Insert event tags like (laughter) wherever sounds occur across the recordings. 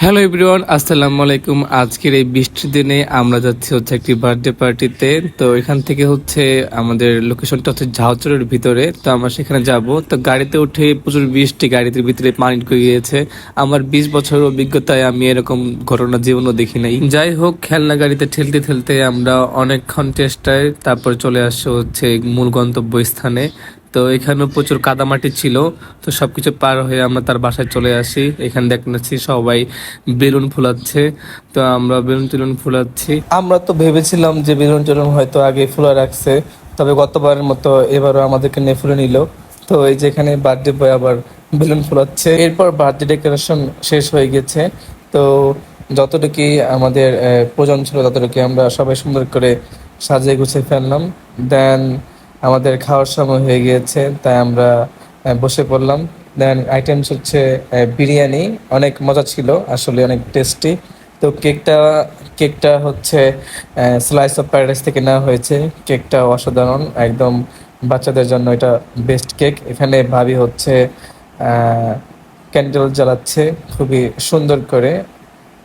Hello everyone আসসালামু আলাইকুম। আজকের এই বৃষ্টির দিনে আমরা যাচ্ছি হচ্ছে একটি বার্থডে পার্টিতে তো এখান থেকে হচ্ছে আমাদের লোকেশনটা হচ্ছে ঝাউচরের ভিতরে। তো আমরা সেখানে যাব। তো গাড়িতে উঠে প্রচুর বৃষ্টি গাড়িতে ভিতরে পানি ঢুকে গিয়েছে। আমার বিশ বছর অভিজ্ঞতায় আমি এরকম ঘটনা জীবনও দেখি নাই। যাই হোক, খেলনা গাড়িতে ঠেলতে ঠেলতে আমরা অনেকক্ষণ চেষ্টায় তারপর চলে আসছে হচ্ছে মূল গন্তব্য স্থানে তো এখানেও প্রচুর কাদামাটি ছিল, তো সবকিছু পার হয়ে আমরা তার বাসায় চলে আসি। এখানে দেখছি সবাই বেলুন ফুলাচ্ছে, তো আমরা বেলুন টেলুন ফুলাচ্ছি। আমরা তো ভেবেছিলাম যে বেলুন টেলুন হয়তো আগে ফুলা রাখছে, তবে গতবারের মতো এবারও আমাদেরকে নিয়ে ফুলে নিল। তো এই যে এখানে বার্থডে বয় আবার বেলুন ফুলাচ্ছে। এরপর বার্থডে ডেকোরেশন শেষ হয়ে গেছে। তো যতটুকু আমাদের প্রয়োজন ছিল ততটুকু আমরা সবাই সুন্দর করে সাজিয়ে গুছিয়ে ফেললাম। দেন আমাদের খাওয়ার সময় হয়ে গিয়েছে, তাই আমরা বসে পড়লাম। দেন আইটেমস হচ্ছে বিরিয়ানি, অনেক মজা ছিল, আসলে অনেক টেস্টি তো কেকটা কেকটা হচ্ছে স্লাইস অফ প্যারাডাইস থেকে নেওয়া হয়েছে। কেকটা অসাধারণ, একদম বাচ্চাদের জন্য এটা বেস্ট কেক এখানে ভাবি হচ্ছে ক্যান্ডেল জ্বালাচ্ছে, খুবই সুন্দর করে।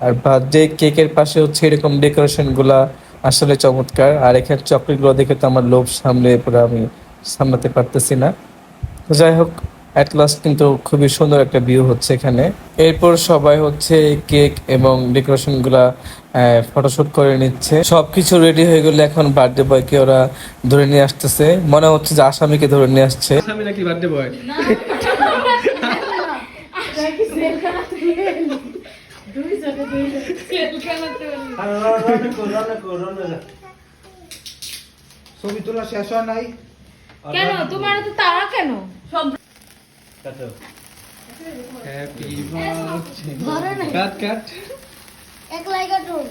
আর বার্থডে কেকের পাশে হচ্ছে এরকম ডেকোরেশনগুলা আসলে চমৎকার আর এখানে চকলেটগুলো দেখে তো আমার লোভ সামলে পুরো আমি সামলাতে পারতেছি না যাই হোক অ্যাট লাস্ট কিন্তু খুবই সুন্দর একটা ভিউ হচ্ছে এখানে এরপর সবাই হচ্ছে কেক এবং ডেকোরেশনগুলা ফটোশুট করে নিচ্ছে সবকিছু রেডি হয়ে গেলে এখন বার্থডে বয়কে ওরা ধরে নিয়ে আসতেছে মনে হচ্ছে যে আসামিকে ধরে নিয়ে আসছে আসামি নাকি বার্থডে বয় ছবি তোলা শেষ হয় নাই? কেন? তোমার তো তারা কেন? হ্যাপি বার্থডে কাট। কাট একলাই কাটুন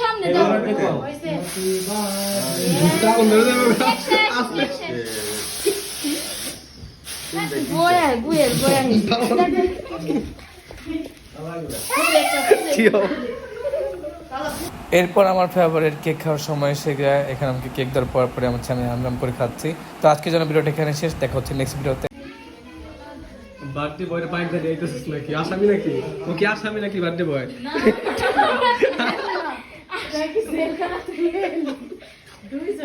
সামনে এরপর আমার ফেভারিট কেক খাওয়ার সময় এসে গিয়ে এখানে আমাকে কেক দেওয়ার পর পরে আমার আমি আমরাম করে খাচ্ছি। তো আজকে যেন ভিডিওটা এখানে শেষ দেখা হচ্ছে নেক্সট ভিডিওতে। বার্থডে বয়ের বাইক ধরে নাকি? আসামি নাকি? ও কি আসামি নাকি বার্থডে বয় (laughs) (laughs)